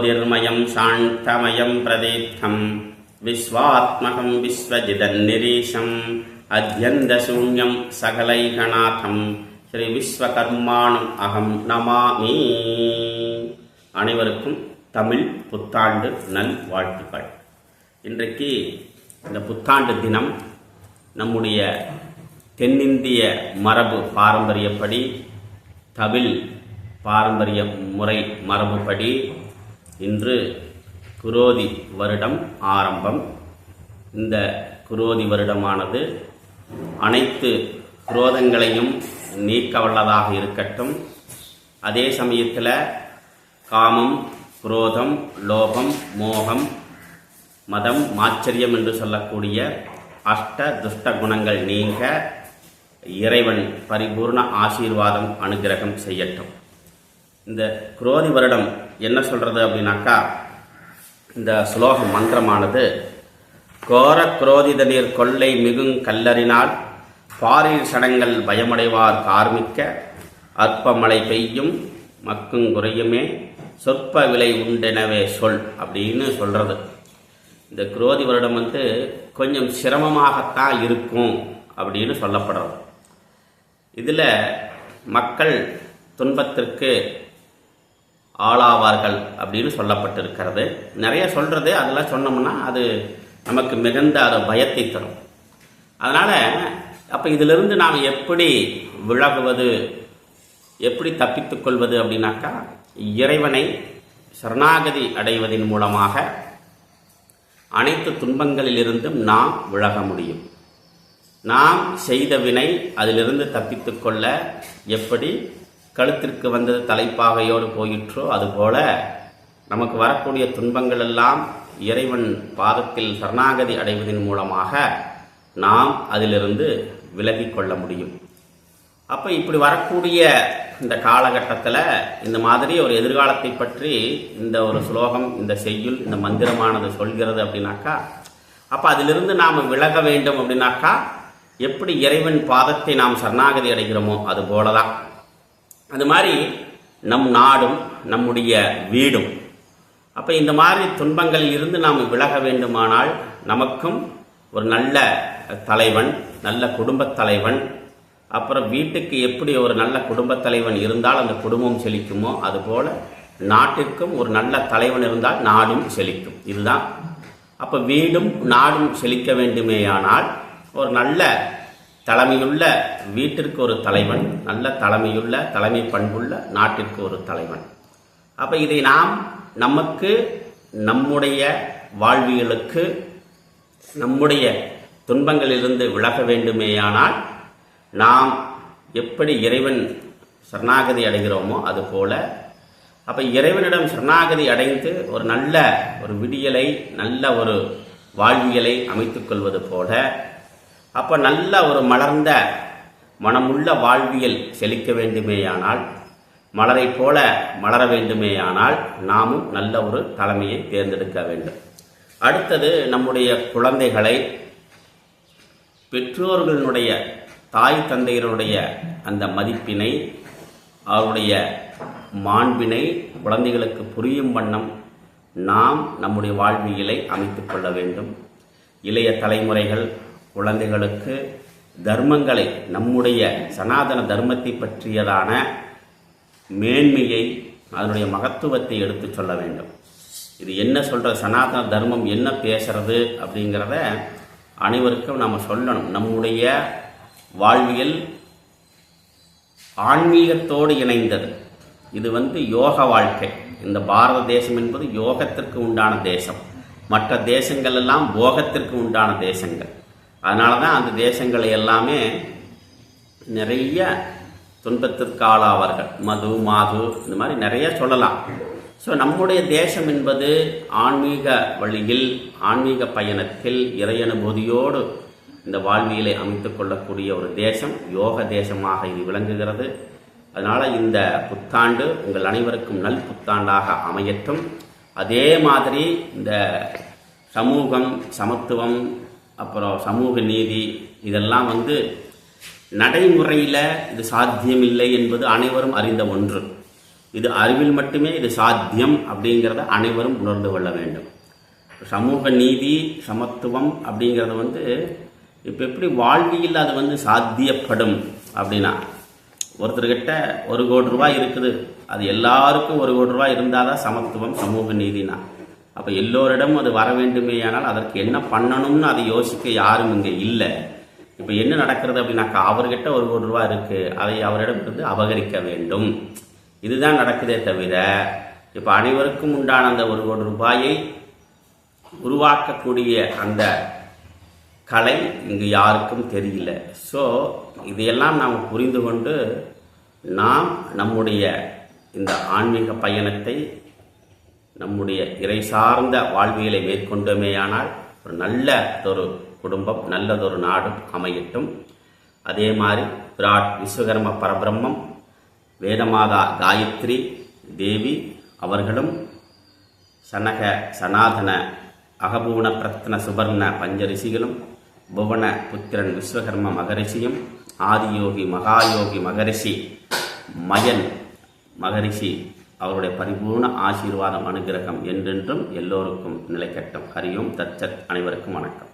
ஜோதிர்மயம் சாந்தமயம் பிரதீர்த்தம் விஸ்வாத்மகம் விஸ்வஜிதன்னிரீஷம் அத்தியந்தசூன்யம் சகலைகநாதம் ஸ்ரீ விஸ்வகர்மானம் அகம் நமாமி அனைவருக்கும் தமிழ் புத்தாண்டு நல் வாழ்த்துக்கள் இன்றைக்கு இந்த புத்தாண்டு தினம் நம்முடைய தென்னிந்திய மரபு பாரம்பரியப்படி தமிழ் பாரம்பரிய முறை மரபுப்படி இன்று குரோதி வருடம் ஆரம்பம். இந்த குரோதி வருடமானது அனைத்து குரோதங்களையும் நீக்க வல்லதாக இருக்கட்டும். அதே சமயத்தில் காமம் குரோதம் லோகம் மோகம் மதம் மாச்சரியம் என்று சொல்லக்கூடிய அஷ்ட துஷ்ட குணங்கள் நீங்க இறைவன் பரிபூர்ண ஆசீர்வாதம் அனுகிரகம் செய்யட்டும். இந்த குரோதி வருடம் என்ன சொல்கிறது அப்படின்னாக்கா இந்த சுலோக மந்திரமானது கோர குரோதித நீர் கொள்ளை மிகுங் கல்லறினால் பாரில் சடங்கள் பயமடைவார் கார்மிக்க அற்பமழை பெய்யும் மக்கும் குறையுமே சொற்ப விலை உண்டெனவே சொல் அப்படின்னு சொல்கிறது இந்த குரோதி வருடம் வந்து கொஞ்சம் சிரமமாகத்தான் இருக்கும் அப்படின்னு சொல்லப்படுறது. இதில் மக்கள் துன்பத்திற்கு ஆளாவார்கள் அப்படின்னு சொல்லப்பட்டிருக்கிறது. நிறைய சொல்கிறது அதெல்லாம் சொன்னோம்னா அது நமக்கு மிகுந்த அது பயத்தை தரும். அதனால் அப்போ இதிலிருந்து நாம் எப்படி விலகுவது எப்படி தப்பித்துக்கொள்வது அப்படின்னாக்கா இறைவனை சரணாகதி அடைவதன் மூலமாக அனைத்து துன்பங்களிலிருந்தும் நாம் விலக முடியும். நாம் செய்த வினை அதிலிருந்து தப்பித்துக்கொள்ள எப்படி கழுத்திற்கு வந்தது தலைப்பாகையோடு போயிற்றோ அதுபோல நமக்கு வரக்கூடிய துன்பங்கள் எல்லாம் இறைவன் பாதத்தில் சரணாகதி அடைவதன் மூலமாக நாம் அதிலிருந்து விலகிக்கொள்ள முடியும். அப்போ இப்படி வரக்கூடிய இந்த காலகட்டத்தில் இந்த மாதிரி ஒரு எதிர்காலத்தை பற்றி இந்த ஒரு ஸ்லோகம் இந்த செய்யுள் இந்த மந்திரமானது சொல்கிறது அப்படின்னாக்கா அப்போ அதிலிருந்து நாம் விலக வேண்டும் அப்படின்னாக்கா எப்படி இறைவன் பாதத்தை நாம் சரணாகதி அடைகிறோமோ அது போலதான். அது மாதிரி நம் நாடும் நம்முடைய வீடும். அப்போ இந்த மாதிரி துன்பங்களில் இருந்து நாம் விலக வேண்டுமானால் நமக்கும் ஒரு நல்ல தலைவன் நல்ல குடும்பத் தலைவன் அப்புறம் வீட்டுக்கு எப்படி ஒரு நல்ல குடும்பத் தலைவன் இருந்தால் அந்த குடும்பம் செழிக்குமோ அதுபோல் நாட்டிற்கும் ஒரு நல்ல தலைவன் இருந்தால் நாடும் செழிக்கும். இதுதான். அப்போ வீடும் நாடும் செழிக்க வேண்டுமேயானால் ஒரு நல்ல தலைமையுள்ள வீட்டிற்கு ஒரு தலைவன் நல்ல தலைமையுள்ள தலைமை பண்புள்ள நாட்டிற்கு ஒரு தலைவன். அப்போ இதை நாம் நமக்கு நம்முடைய வாழ்வியலுக்கு நம்முடைய துன்பங்களிலிருந்து விலக வேண்டுமேயானால் நாம் எப்படி இறைவன் சரணாகதி அடைகிறோமோ அதுபோல அப்போ இறைவனிடம் சரணாகதி அடைந்து ஒரு நல்ல ஒரு விடியலை நல்ல ஒரு வாழ்வியலை அமைத்துக்கொள்வது போல அப்போ நல்ல ஒரு மலர்ந்த மனமுள்ள வாழ்வியல் செழிக்க வேண்டுமேயானால் மலரை போல மலர வேண்டுமேயானால் நாமும் நல்ல ஒரு தலைமையை தேர்ந்தெடுக்க வேண்டும். அடுத்தது நம்முடைய குழந்தைகளை பெற்றோர்களினுடைய தாய் தந்தையருடைய அந்த மதிப்பினை அவருடைய மாண்பினை குழந்தைகளுக்கு புரியும் வண்ணம் நாம் நம்முடைய வாழ்வியலை அமைத்துக் கொள்ள வேண்டும். இளைய தலைமுறைகள் குழந்தைகளுக்கு தர்மங்களை நம்முடைய சனாதன தர்மத்தை பற்றியதான மேன்மையை அதனுடைய மகத்துவத்தை எடுத்து சொல்ல வேண்டும். இது என்ன சொல்கிற சனாதன தர்மம் என்ன பேசுறது அப்படிங்கிறத அனைவருக்கும் நாம் சொல்லணும். நம்முடைய வாழ்வியல் ஆன்மீகத்தோடு இணைந்தது. இது வந்து யோக வாழ்க்கை. இந்த பாரத தேசம் என்பது யோகத்திற்கு உண்டான தேசம். மற்ற தேசங்கள் எல்லாம் போகத்திற்கு உண்டான தேசங்கள். அதனால தான் அந்த தேசங்களை எல்லாமே நிறைய துன்பத்திற்கு ஆளாவார்கள் மது மாது இந்த மாதிரி நிறைய சொல்லலாம். ஸோ நம்முடைய தேசம் என்பது ஆன்மீக வழியில் ஆன்மீக பயணத்தில் இறையனுபூதியோடு இந்த வாழ்வியலை அமைத்து கொள்ளக்கூடிய ஒரு தேசம் யோக தேசமாக இது விளங்குகிறது. அதனால் இந்த புத்தாண்டு உங்கள் அனைவருக்கும் நல் புத்தாண்டாக அமையட்டும். அதே மாதிரி இந்த சமூகம் சமத்துவம் அப்புறம் சமூக நீதி இதெல்லாம் வந்து நடைமுறையில் இது சாத்தியமில்லை என்பது அனைவரும் அறிந்த ஒன்று. இது அறிவில் மட்டுமே இது சாத்தியம் அப்படிங்கிறத அனைவரும் உணர்ந்து கொள்ள வேண்டும். சமூக நீதி சமத்துவம் அப்படிங்கிறது வந்து இப்போ எப்படி வாழ்வியில் அது வந்து சாத்தியப்படும் அப்படின்னா ஒருத்தர்கிட்ட ஒரு கோடி ரூபாய் இருக்குது. அது எல்லாருக்கும் ஒரு கோடி ரூபாய் இருந்தால் தான் சமத்துவம் சமூக நீதினா. அப்போ எல்லோரிடமும் அது வர வேண்டுமேயானால் அதற்கு என்ன பண்ணணும்னு அதை யோசிக்க யாரும் இங்கே இல்லை. இப்போ என்ன நடக்கிறது அப்படின்னாக்கா அவர்கிட்ட ஒரு கோடி ரூபா இருக்குது அதை அவரிடம் இருந்து அபகரிக்க வேண்டும். இதுதான் நடக்குதே தவிர இப்போ அனைவருக்கும் உண்டான அந்த ஒரு கோடி ரூபாயை உருவாக்கக்கூடிய அந்த கலை இங்கு யாருக்கும் தெரியல. ஸோ இதையெல்லாம் நாம் புரிந்து கொண்டு நாம் நம்முடைய இந்த ஆன்மீக பயணத்தை நம்முடைய இறை சார்ந்த வாழ்வியலை மேற்கொண்டோமேயானால் ஒரு நல்லதொரு குடும்பம் நல்லதொரு நாடும் அமையட்டும். அதே மாதிரி விராட் விஸ்வகர்ம பரபிரம்மம் வேதமாதா காயத்ரி தேவி அவர்களும் சனக சனாதன அகபூண பிரத்ன சுபர்ண பஞ்சரிஷிகளும் புவன புத்திரன் விஸ்வகர்ம மகரிஷியும் ஆதியோகி மகாயோகி மகரிஷி மயன் மகரிஷி அவருடைய பரிபூர்ண ஆசீர்வாதம் அனுகிரகம் என்றென்றும் எல்லோருக்கும் நிலைக்கட்டும். ஹரியும் தச்சத் அனைவருக்கும் வணக்கம்.